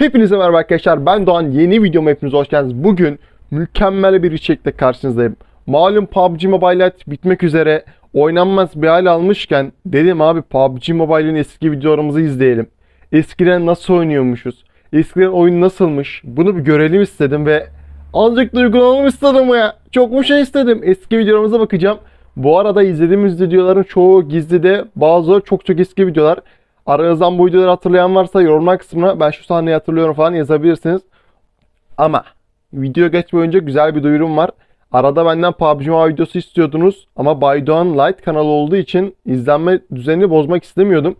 Hepinize merhaba arkadaşlar. Ben Doğan. Yeni videoma hepiniz hoş geldiniz. Bugün mükemmel bir içerikle karşınızdayım. Malum PUBG Mobile bitmek üzere oynanmaz bir hal almışken dedim abi PUBG Mobile'in eski videolarımızı izleyelim. Eskiden nasıl oynuyormuşuz? Eskiden oyun nasılmış? Bunu bir görelim istedim ve azıcık duygulanalım istedim ya. Çok mu şey istedim? Eski videolarımıza bakacağım. Bu arada izlediğimiz videoların çoğu gizlide, bazıları çok çok eski videolar. Aranızdan bu videoları hatırlayan varsa yorumlar kısmına ben şu sahneyi hatırlıyorum falan yazabilirsiniz. Ama video geçmeden önce güzel bir duyurum var. Arada benden PUBG Mobile videosu istiyordunuz ama Baydoğan Light kanalı olduğu için izlenme düzenini bozmak istemiyordum.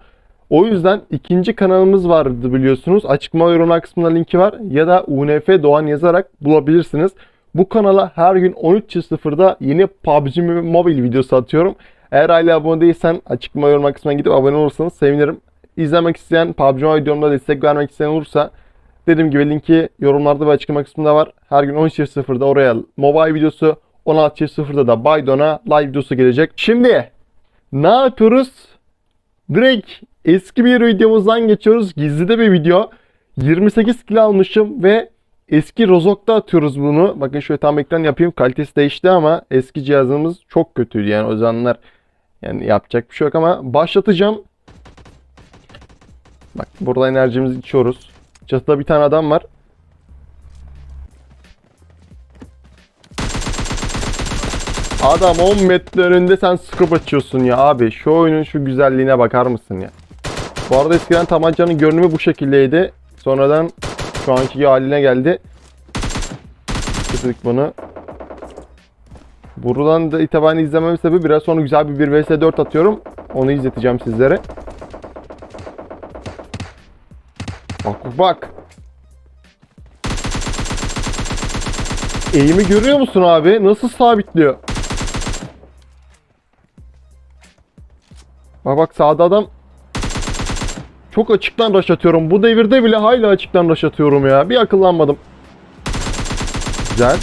O yüzden ikinci kanalımız vardı biliyorsunuz. Açıklama yorumlar kısmında linki var. Ya da UNF Doğan yazarak bulabilirsiniz. Bu kanala her gün 13.00'da yeni PUBG Mobile videosu atıyorum. Eğer hala abone değilsen açıklama yorumlar kısmına gidip abone olursanız sevinirim. İzlemek isteyen PUBG videomda destek vermek isteyen olursa dediğim gibi linki yorumlarda ve açıklama kısmında var. Her gün 13.00'da oraya mobile videosu 16.00'da da Baydon'a live videosu gelecek. Şimdi ne yapıyoruz? Direkt eski bir videomuzdan geçiyoruz. Gizlide bir video. 28 kilo almışım ve eski Rozok'ta atıyoruz bunu. Bakın şöyle tam ekran yapayım. Kalitesi değişti ama eski cihazımız çok kötüydü yani zamanlar. Yani yapacak bir şey yok ama başlatacağım. Bak burada enerjimizi içiyoruz. Çatıda bir tane adam var. Adam 10 metre önünde sen scope açıyorsun ya abi. Şu oyunun şu güzelliğine bakar mısın ya? Bu arada eskiden tabancanın görünümü bu şekildeydi. Sonradan şu anki haline geldi. Kırdık bunu. Buradan da itibaren izlemem sebebi biraz sonra güzel bir 1 vs 4 atıyorum. Onu izleteceğim sizlere. Bak bak. Eğimi görüyor musun abi? Nasıl sabitliyor? Bak bak sağda adam. Çok açıktan rush atıyorum. Bu devirde bile hala açıktan rush atıyorum ya. Bir akıllanmadım. Güzel.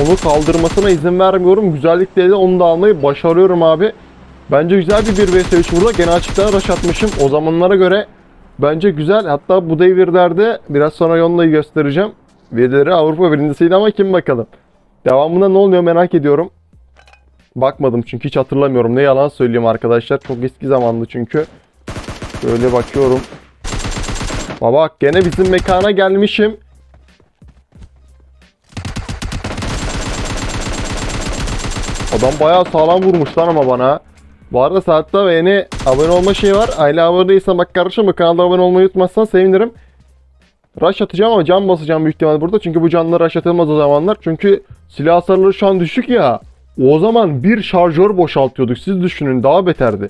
Onu kaldırmasına izin vermiyorum. Güzellikle de onu da almayı başarıyorum abi. Bence güzel bir 1 vs 3 burada. Gene açıktan rush atmışım. O zamanlara göre bence güzel. Hatta bu devirlerde biraz sonra Yonla'yı göstereceğim. Birileri Avrupa birincisiydi ama kim bakalım. Devamında ne oluyor merak ediyorum. Bakmadım çünkü hiç hatırlamıyorum. Ne yalan söyleyeyim arkadaşlar. Çok eski zamanlı çünkü. Şöyle bakıyorum. Baba bak gene bizim mekana gelmişim. Adam bayağı sağlam vurmuş lan ama bana. Bu arada saatte ve yeni abone olma şeyi var. Aile abone değilsen bak kardeşim bu kanalda abone olmayı unutmazsan sevinirim. Rush atacağım ama can basacağım büyük ihtimalle burada. Çünkü bu canlar rush atılmaz o zamanlar. Çünkü silah hasarları şu an düşük ya. O zaman bir şarjör boşaltıyorduk. Siz düşünün daha beterdi.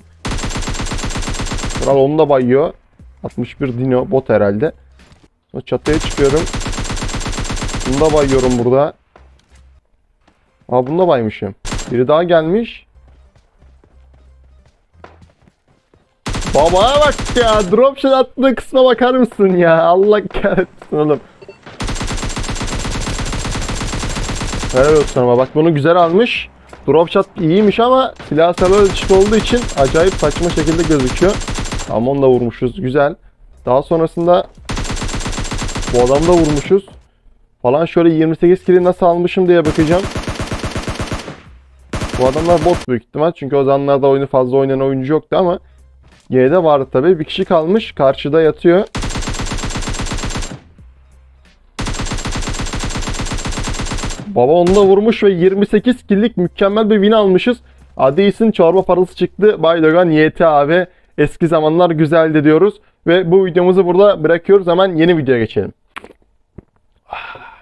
Kral onu da bayıyor. 61 Dino bot herhalde. Çatıya çıkıyorum. Bunu da bayıyorum burada. Aa bunu da baymışım. Biri daha gelmiş. Babaya bak ya. Dropshot attığı kısma bakar mısın ya? Allah kahretsin oğlum. Helal olsun ama bak bunu güzel almış. Dropshot iyiymiş ama silah sarılı düşük olduğu için acayip saçma şekilde gözüküyor. Ama onu da vurmuşuz. Güzel. Daha sonrasında bu adamı da vurmuşuz. Falan şöyle 28 kili nasıl almışım diye bakacağım. Bu adamlar bot büyük ihtimal. Çünkü o zamanlarda oyunu fazla oynayan oyuncu yoktu ama yine de vardı tabii. Bir kişi kalmış. Karşıda yatıyor. Baba onu da vurmuş ve 28 killik mükemmel bir win almışız. Adeyis'in çorba parası çıktı. Baydogan YT abi. Eski zamanlar güzeldi diyoruz. Ve bu videomuzu burada bırakıyoruz. Hemen yeni videoya geçelim.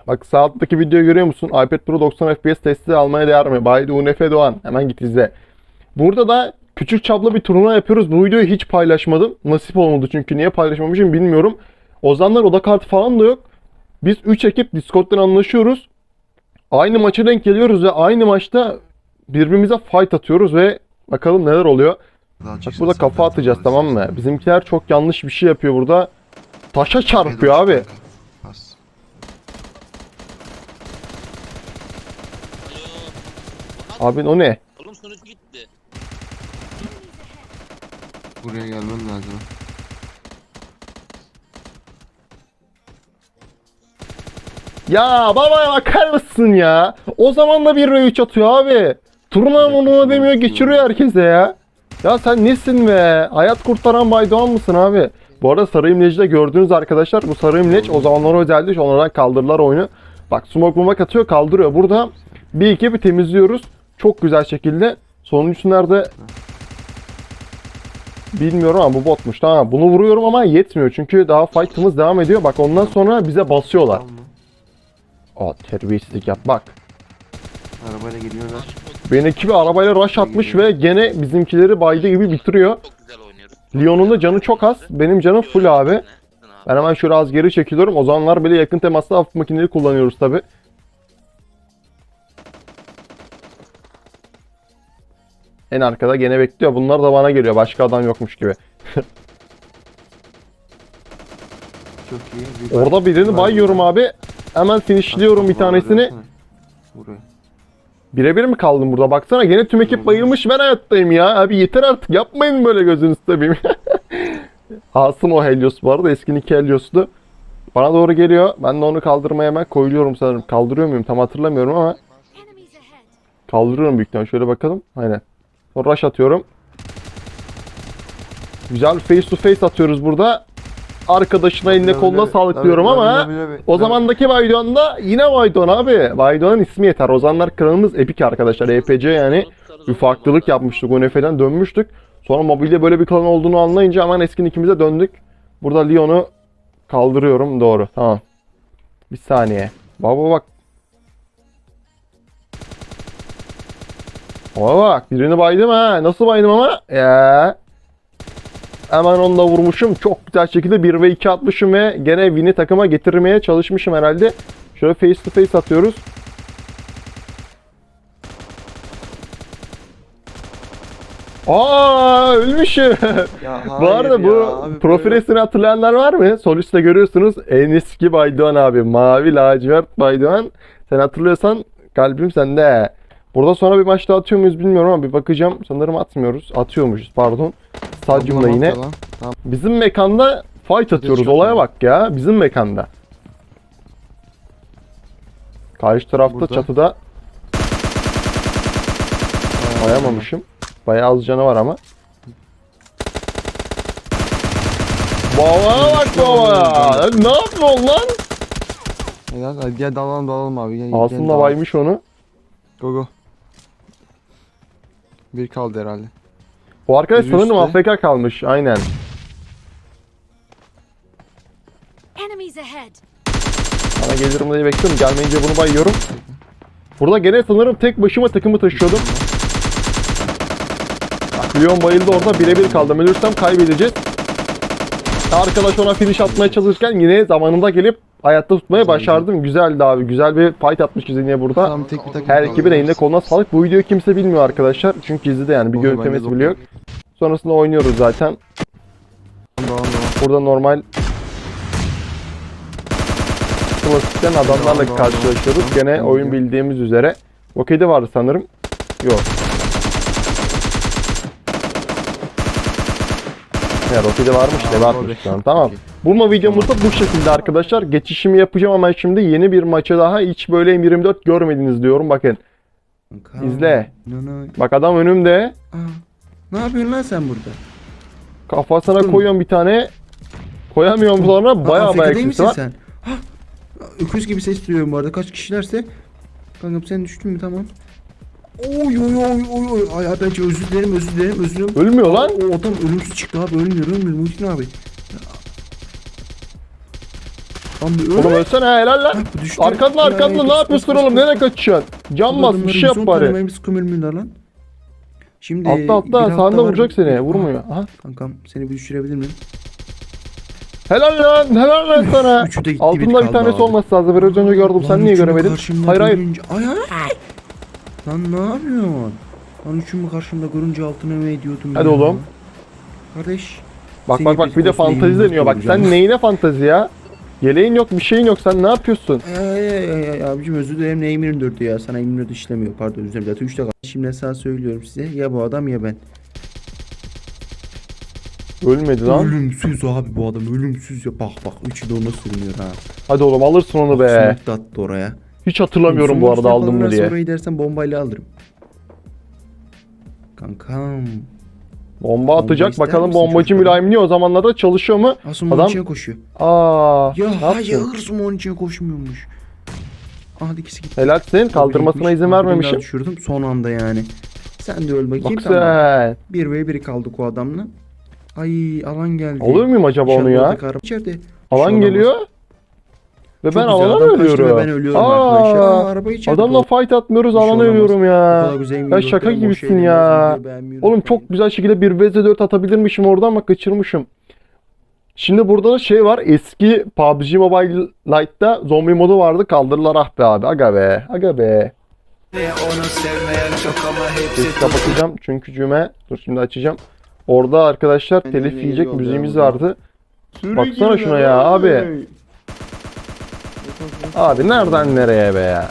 Bak sağ alttaki videoyu görüyor musun? iPad Pro 90 FPS testi almaya değer mi? Baydı UNF Doğan. Hemen git izle. Burada da küçük çaplı bir turnuva yapıyoruz. Bu videoyu hiç paylaşmadım. Nasip olmadı çünkü niye paylaşmamışım bilmiyorum. O zamanlar oda kartı falan da yok. Biz 3 ekip Discord'dan anlaşıyoruz. Aynı maça denk geliyoruz ve aynı maçta birbirimize fight atıyoruz ve bakalım neler oluyor. Bak burada kafa atacağız tamam mı? Bizimkiler çok yanlış bir şey yapıyor burada. Taşa çarpıyor abi. Abi o ne? Buraya gelmen lazım. Ya babaya bakar mısın ya? O zaman da bir ve 3 atıyor abi. Turuna muruna demiyor geçiriyor herkese ya. Ya sen nesin be? Hayat kurtaran Baydoğan mısın abi? Bu arada Sarı İmleci'de gördüğünüz arkadaşlar bu Sarı İmleç o zamanlar özeldi. Onlardan kaldırdılar oyunu. Bak smoke mumak atıyor kaldırıyor. Burada bir iki bir temizliyoruz. Çok güzel şekilde. Sonuncusu nerede? Bilmiyorum ama bu botmuş. Tamam bunu vuruyorum ama yetmiyor. Çünkü daha fight'ımız devam ediyor. Bak ondan sonra bize basıyorlar. Aa terbiyesizlik yap bak. Arabayla geliyorlar. Benim ekibi arabayla rush atmış ve gene bizimkileri baydı gibi bitiriyor. Çok güzel oynuyoruz. Leon'un da canı çok az. Benim canım full abi. Ben hemen şöyle az geri çekiliyorum. O zamanlar bile yakın temaslı hafif makineleri kullanıyoruz tabi. En arkada gene bekliyor. Bunlar da bana geliyor. Başka adam yokmuş gibi. Çok iyi. Bir Orada birini bayıyorum abi. Hemen finishliyorum bir tanesini. Buraya. Birebir mi kaldım burada? Baksana gene tüm ekip bayılmış ben hayattayım ya. Abi yeter artık yapmayın böyle gözünüzü seveyim. Asım o Helios bu arada eski Nick Helios'tu. Bana doğru geliyor. Ben de onu kaldırmaya hemen koyuluyorum sanırım. Kaldırıyor muyum tam hatırlamıyorum ama kaldırıyorum büyük ihtimalle. Şöyle bakalım. Aynen. Rush atıyorum. Güzel face to face atıyoruz burada. Arkadaşına eline Tabii, koluna tabii, sağlık tabii, diyorum tabii, ama tabii, tabii. o zamandaki Vaydon'da yine Vaydon abi. Vaydon'un ismi yeter. O zamanlar kralımız Epic arkadaşlar. EPC yani bir farklılık yapmıştık. UNF'den dönmüştük. Sonra mobilde böyle bir klan olduğunu anlayınca hemen eski nickimize döndük. Burada Leon'u kaldırıyorum. Doğru. Tamam. Bir saniye. Baba bak. Baba bak. Birini baydım ha. Nasıl baydım ama? Ya. Hemen onu da vurmuşum. Çok güzel şekilde 1 ve 2 atmışım ve gene win'i takıma getirmeye çalışmışım herhalde. Şöyle face to face atıyoruz. Aa ölmüşüm. Ya bu arada bu ya, abi profil böyle- resmini hatırlayanlar var mı? Üstte görüyorsunuz en eski Baydoğan abi. Mavi lacivert Baydoğan. Sen hatırlıyorsan kalbim sende. Burada sonra bir maç daha atıyor muyuz bilmiyorum ama bir bakacağım. Sanırım atmıyoruz. Atıyormuşuz pardon. Stadyumda yine. Tamam. Bizim mekanda fight atıyoruz. Olaya bak ya. Bizim mekanda. Karşı tarafta Burada. çatıda bayamamışım. Bayağı az canı var ama. Baba bak baba. Ne yapıyorsun lan? Gel dalalım dalalım abi. Gel, Aslında baymış onu. Go go. Bir kaldı herhalde. Bu arkadaş Biri sanırım. AFK kalmış. Aynen. Enemies ahead. Bana gelirim diye bekliyorum. Gelmeyince bunu bayıyorum. Burada gene sanırım tek başıma takımı taşıyordum. Bak Leon bayıldı orada birebir kaldım. Ölürsem kaybedeceğiz. Arkadaş ona finish atmaya çalışırken yine zamanında gelip hayatta tutmayı başardım. Güzeldi abi. Güzel bir fight atmışız yine burada. Tamam tek bir takım Her kaldı. ekibin elinde koluna sağlık. Bu videoyu kimse bilmiyor arkadaşlar. Çünkü gizli de yani bir de görüntülemesi bile yok. Sonrasında oynuyoruz zaten. Burada normal klasikten adamlarla karşılaşıyoruz. Gene oyun bildiğimiz üzere. Okey'de vardı sanırım. Yok. Evet Okey'de varmış tabii. varmış şu an. Tamam. Bulma videomuz da bu şekilde arkadaşlar. Geçişimi yapacağım ama şimdi yeni bir maça daha hiç böyle M24 görmediniz diyorum. Bakın. İzle. Bak adam önümde. Ne yapıyorsun lan sen burada? Kafasına Tutun. koyuyorum bir tane. Koyamıyorum sonra bayağı bayağı misin var. sen? Öküz gibi ses duyuyorum bu arada. Kaç kişilerse. Kankam sen düştün mü tamam. Oy oy oy oy oy. Ay abi bence özür dilerim özür dilerim özür dilerim. Ölmüyor lan. O adam ölümsüz çıktı abi ölmüyor ölmüyor Muhittin abi. Lan bir öl. Oğlum ölsene helal lan. Bu düştü. Ne yapıyorsun oğlum? Nereye kaçıyorsun? Can bas bir şey yap bari. Sıkım ölmüyorlar lan. Şimdi Altta bir altta altta sağında var. vuracak seni. Vurmuyor. Aha. Kankam seni bir düşürebilir miyim? Helal lan helal lan sana. Üçü de gitti, biri Altında bir kaldı tanesi abi. olması lazım. Biraz önce gördüm. Lan Sen niye göremedin? Hayır hayır. görünce- Ay ay. Lan ne yapıyorsun? Lan üçümü karşımda görünce altına mı ediyordum Hadi ya? oğlum. Kardeş. Bak bak bak bir de fantezi deniyor. Bak sen neyine fantezi ya? Yeleğin yok bir şeyin yok. Sen ne yapıyorsun? Ay ay ay abicim özür dilerim ne 24'tü ya sana 24 işlemiyor pardon özür dilerim zaten 3'te kaldı. Şimdi sana söylüyorum size ya bu adam ya ben. Ölmedi lan. Ölümsüz abi bu adam ölümsüz ya. Bak bak üçü de ona sürünüyor ha. Hadi oğlum alırsın onu be. Smoke attı oraya. Hiç hatırlamıyorum bu arada aldım mı diye. Sonra dersen bombayla alırım. Kankam. Bomba atacak ister bakalım bombacı mülayimliği o zamanlarda çalışıyor mu? Asumon Adam- koşuyor. Aa. Ya hayır yaptın? Sumon içine koşmuyormuş. Hadi ikisi gitti. Helal senin kaldırmasına Gitmiş. izin vermemişim. düşürdüm son anda yani. Sen de öl bakayım Bak tamam. sen. 1 ve 1 kaldık o adamla. Ay alan geldi. Olur muyum acaba onu ya? içeride. Bir Alan geliyor. Ve Çok ben güzel, alana adam kaçtı ölüyorum. ben ölüyorum arkadaşlar. Aa, araba içeride. Adamla fight atmıyoruz Bir şey alana olamaz. ölüyorum Bu ya. kadar güzel Ya şaka gibisin ya. Oğlum çok güzel şekilde 1 vs 4 atabilirmişim oradan ama kaçırmışım. Şimdi burada da şey var. Eski PUBG Mobile Lite'da zombi modu vardı. Kaldırdılar ah be abi. Aga be. Aga be. Onu sevmeyen çok ama hepsi Sesi kapatacağım çünkü cüme. Dur şimdi açacağım. Orada arkadaşlar telif yiyecek müziğimiz vardı. Baksana şuna ya abi. Abi nereden nereye be ya?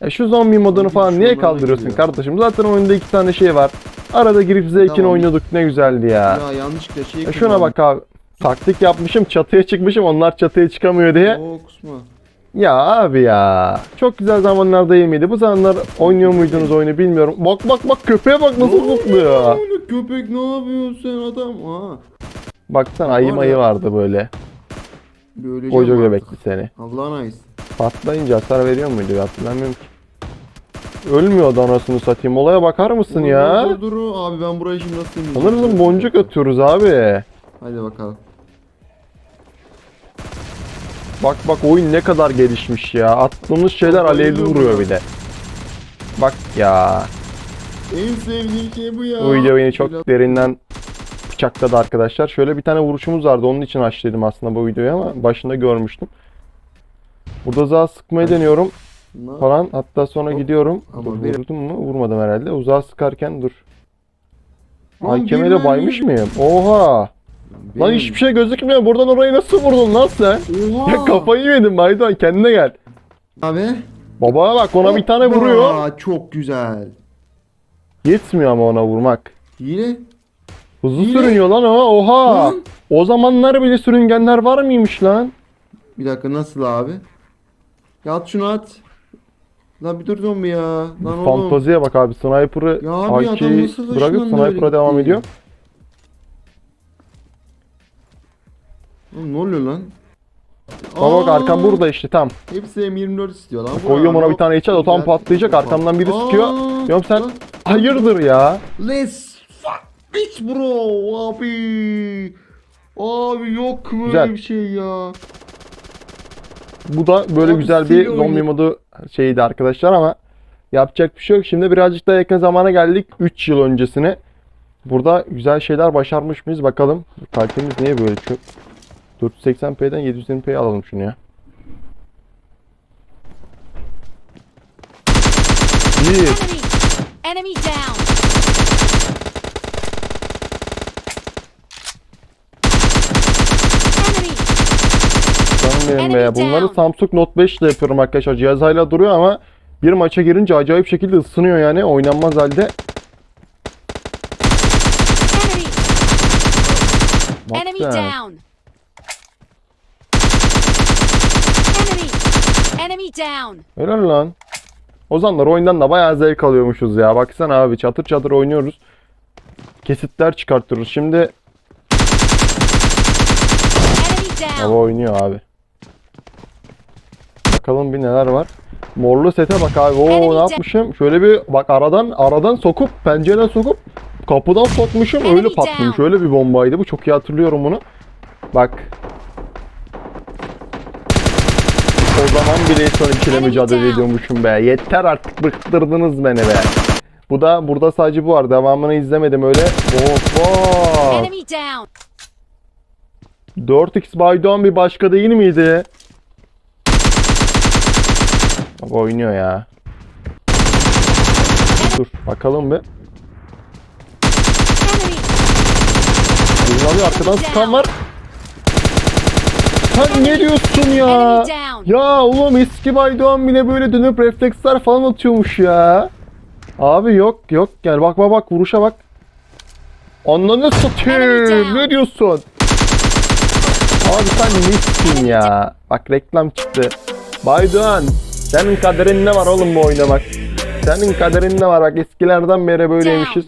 Ya şu zombi modunu falan niye kaldırıyorsun kardeşim? Zaten oyunda iki tane şey var. Arada girip zevkini Tamam. oynuyorduk ne güzeldi ya. Ya yanlışlıkla şey Ya şuna bak abi. Taktik yapmışım çatıya çıkmışım onlar çatıya çıkamıyor diye. Oo kusma. Ya abi ya. Çok güzel zamanlar değil miydi? Bu zamanlar oynuyor muydunuz oyunu bilmiyorum. Bak bak bak köpeğe bak nasıl zıplıyor. Köpek ne yapıyorsun sen adam? Ha. Baksana ayı mayı vardı böyle. Böyle Koca göbekli seni. Allah'ın ayısı. Patlayınca hasar veriyor muydu hatırlamıyorum ki. Ölmüyordu anasını satayım. Olaya bakar mısın ya? Dur dur dur. Abi ben burayı şimdi nasıl ineceğim? Sanırsın boncuk atıyoruz abi. Hadi bakalım. Bak bak oyun ne kadar gelişmiş ya. Attığımız şeyler alevli vuruyor bir de. Bak ya. En sevdiğim şey bu ya. Bu video beni çok derinden bıçakladı arkadaşlar. Şöyle bir tane vuruşumuz vardı. Onun için açtıydım aslında bu videoyu ama başında görmüştüm. Burada uzağa sıkmayı deniyorum falan. Hatta sonra Hop. gidiyorum. Ama Dur, vurdum mu? Vurmadım herhalde. Uzağa sıkarken dur. Lan de mermi baymış mıyım? Oha! Lan Benim- hiçbir şey gözükmüyor. Buradan orayı nasıl vurdun lan sen? Oha. Ya kafayı yedin Baydoğan kendine gel. Abi. Babaya bak ona bir tane Hoppa, vuruyor. Çok güzel. Yetmiyor ama ona vurmak. Yine. Hızlı Yine- sürünüyor lan o. Oha! Lan. O zamanlar bile sürüngenler var mıymış lan? Bir dakika nasıl abi? Ya at şunu at. Lan bir dur zombi ya. Lan oğlum. Fantaziye bak abi. Sniper'ı Ya abi AK'yi bırakıp sniper'a devam ediyor. Oğlum ne oluyor lan? Baba bak arkam burada işte tam. Hepsi M24 istiyor lan. Bu Koyuyorum ona bir tane headshot, o tam patlayacak, arkamdan biri sıkıyor. Diyorum sen hayırdır ya? Let's bitch bro abi. Abi yok böyle Güzel. bir şey ya. Bu da böyle Abi güzel bir sil zombi oyunu. modu şeydi arkadaşlar ama yapacak bir şey yok. Şimdi birazcık daha yakın zamana geldik. 3 yıl öncesine. Burada güzel şeyler başarmış mıyız bakalım. Kalbimiz niye böyle çok? 480p'den 720p'ye alalım şunu ya. Bir. Enemy! Enemy down! Enemy! Benim be. Bunları. Samsung Note 5 ile yapıyorum arkadaşlar. Cihaz hala duruyor ama bir maça girince acayip şekilde ısınıyor yani. Oynanmaz halde. Enemy! Down! Enemy! Enemy down! Helal lan. O zamanlar oyundan da bayağı zevk alıyormuşuz ya. Baksana abi çatır çatır oynuyoruz. Kesitler çıkartıyoruz. Şimdi hava oynuyor abi. Bakalım bir neler var. Morlu sete bak abi. Oo ne yapmışım? Şöyle bir bak aradan aradan sokup pencereden sokup kapıdan sokmuşum öyle patlamış. Öyle bir bombaydı bu. Çok iyi hatırlıyorum bunu. Bak. O zaman bile son ikile mücadele ediyormuşum be. Yeter artık bıktırdınız beni be. Bu da burada sadece bu var. Devamını izlemedim öyle. Enemy down! 4x Baydoğan bir başka değil miydi? Baba oynuyor ya. Dur bakalım bir. Birini alıyor arkadan sıkan var. Sen ne diyorsun ya? Ya oğlum eski Baydoğan bile böyle dönüp refleksler falan atıyormuş ya. Abi yok yok gel bak bak bak vuruşa bak. Ananı satayım. Ne diyorsun? Abi sen nesin ya? Bak reklam çıktı. Baydoğan. Senin kaderin ne var oğlum bu oyunda bak. Senin kaderin ne var bak eskilerden beri böyleymişiz.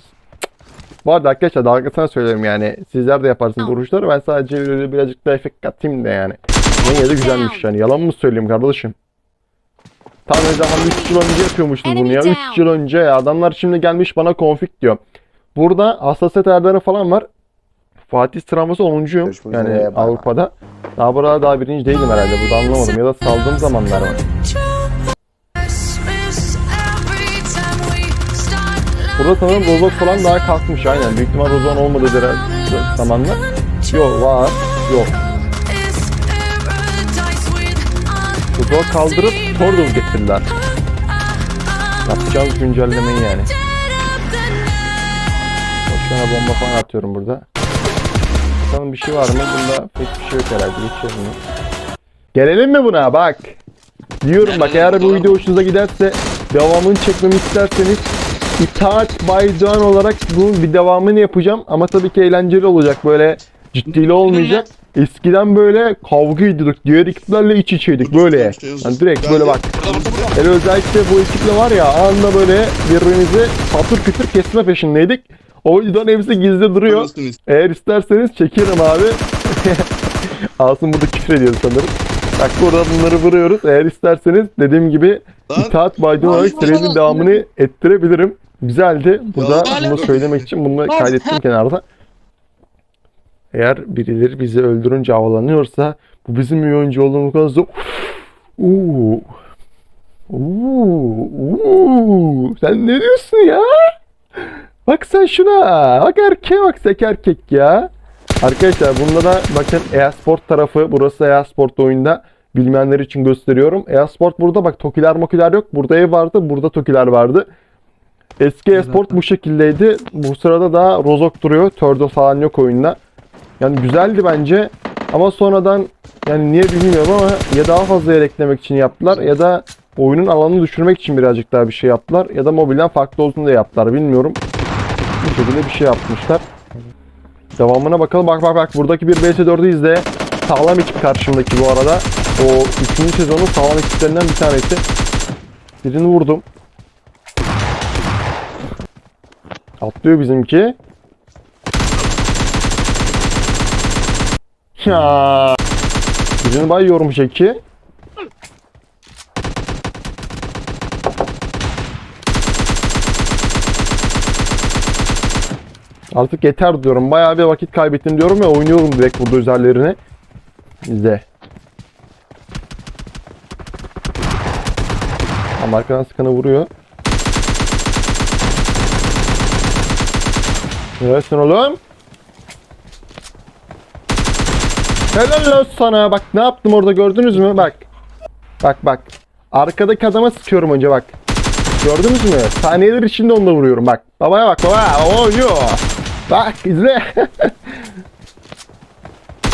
Bu arada arkadaşlar dalgasına söylüyorum yani. Sizler de yaparsınız vuruşları. Ben sadece birazcık da efekt katayım da yani. Ne de güzelmiş yani. Yalan mı söyleyeyim kardeşim? Tam ne zaman 3 yıl önce yapıyormuşuz bunu ya. 3 yıl önce ya. Adamlar şimdi gelmiş bana config diyor. Burada hassasiyet ayarları falan var. Fatih 10'uncuyum. Görüşmek Yani. Avrupa'da. Daha burada daha birinci değilim herhalde. Burada anlamadım. Ya da saldığım zamanlar var. Burada sanırım Rozok falan daha kalkmış aynen. Büyük ihtimal Rozok'un olmadığı dere- zamanlar. Yok var. Yok. Rozok'u kaldırıp Tordov getirdiler. Yapacağız güncellemeyi yani. Boşuna bomba falan atıyorum burada. Bakalım bir şey var mı? Bunda pek bir şey yok herhalde. Geçelim mi? Gelelim mi buna? Bak. Diyorum bak eğer bu video hoşunuza giderse devamını çekmemi isterseniz İtaat Baydoğan olarak bunun bir devamını yapacağım ama tabii ki eğlenceli olacak böyle ciddili olmayacak. Eskiden böyle kavga ediyorduk. Diğer ekiplerle iç içeydik böyle. Yani direkt böyle bak. Hele özellikle bu ekiple var ya anında böyle birbirimizi patır kütür kesme peşindeydik. O yüzden hepsi gizli duruyor. Eğer isterseniz çekerim abi. Asım burada küfür ediyor sanırım. Bak burada bunları vuruyoruz. Eğer isterseniz dediğim gibi İtaat Biden olarak serinin devamını ettirebilirim. Güzeldi. Burada bunu söylemek için bunu kaydettim kenarda. Eğer birileri bizi öldürünce havalanıyorsa bu bizim iyi oyuncu olduğumuz Uuu. Uuu. Uuu. Sen ne diyorsun ya? Bak sen şuna. Bak erkeğe bak sek erkek ya. Arkadaşlar bunda da bakın e-sport tarafı. Burası e-sport oyunda. Bilmeyenler için gösteriyorum. E-sport burada bak tokiler mokiler yok. Burada ev vardı. Burada tokiler vardı. Eski e-sport bu şekildeydi. Bu sırada da Rozok duruyor. Turtle falan yok oyunda. Yani güzeldi bence. Ama sonradan yani niye bilmiyorum ama ya daha fazla yer eklemek için yaptılar ya da oyunun alanını düşürmek için birazcık daha bir şey yaptılar ya da mobilden farklı olsun diye yaptılar bilmiyorum. Bu şekilde bir şey yapmışlar. Devamına bakalım. Bak bak bak buradaki bir BS4'ü izle. Sağlam ekip karşımdaki bu arada. O 3. sezonun sağlam ekiplerinden bir tanesi. Birini vurdum. Atlıyor bizimki. Ya. Birini bayıyorum çeki. Artık yeter diyorum. Bayağı bir vakit kaybettim diyorum ya oynuyorum direkt burada üzerlerine. İzle. Ama arkadan sıkanı vuruyor. Neresin oğlum? Helal olsun sana. Bak ne yaptım orada gördünüz mü? Bak. Bak bak. Arkadaki adama sıkıyorum önce bak. Gördünüz mü? Saniyeler içinde onu da vuruyorum bak. Babaya bak baba. Oynuyor. Bak izle.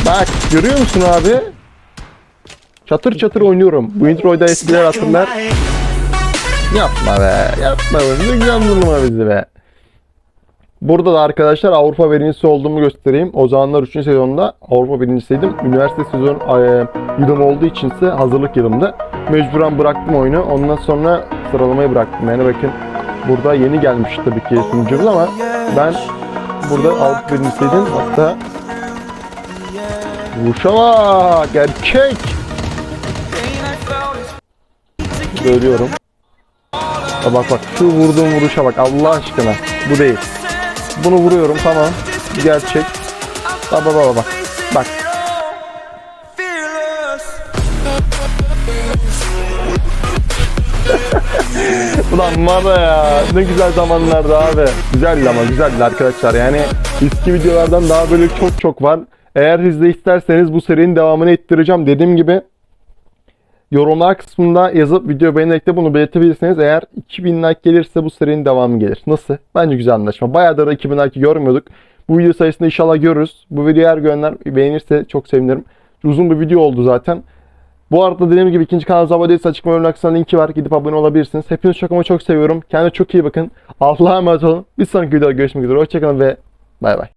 bak görüyor musun abi? Çatır çatır oynuyorum. Bu introyu da eskiler hatırlar. Yapma be. Yapma be. Durma bizi be. Burada da arkadaşlar Avrupa birincisi olduğumu göstereyim. O zamanlar 3. sezonda Avrupa birincisiydim. Üniversite sezon e, yılım olduğu için ise hazırlık yılımda. Mecburen bıraktım oyunu. Ondan sonra sıralamayı bıraktım. Yani bakın burada yeni gelmiş tabii ki sunucumuz ama ben burada Avrupa birincisiydim. Hatta Vuruşa bak erkek. Görüyorum. Bak bak şu vurduğum vuruşa bak Allah aşkına. Bu değil. Bunu vuruyorum tamam. Gerçek. Bak bak bak bak. Ulan var ya ne güzel zamanlardı abi. Güzeldi ama güzeldi arkadaşlar. Yani eski videolardan daha böyle çok çok var. Eğer siz de isterseniz bu serinin devamını ettireceğim. Dediğim gibi yorumlar kısmında yazıp video beğenerek bunu belirtebilirsiniz. Eğer 2000 like gelirse bu serinin devamı gelir. Nasıl? Bence güzel anlaşma. Bayağıdır da 2000 like görmüyorduk. Bu video sayısını inşallah görürüz. Bu videoyu eğer görenler beğenirse çok sevinirim. Uzun bir video oldu zaten. Bu arada dediğim gibi ikinci kanalımıza abone değilseniz açıklama bölümünün kısmında linki var. Gidip abone olabilirsiniz. Hepinizi çok ama çok seviyorum. Kendinize çok iyi bakın. Allah'a emanet olun. Bir sonraki videoda görüşmek üzere. Hoşçakalın ve bay bay.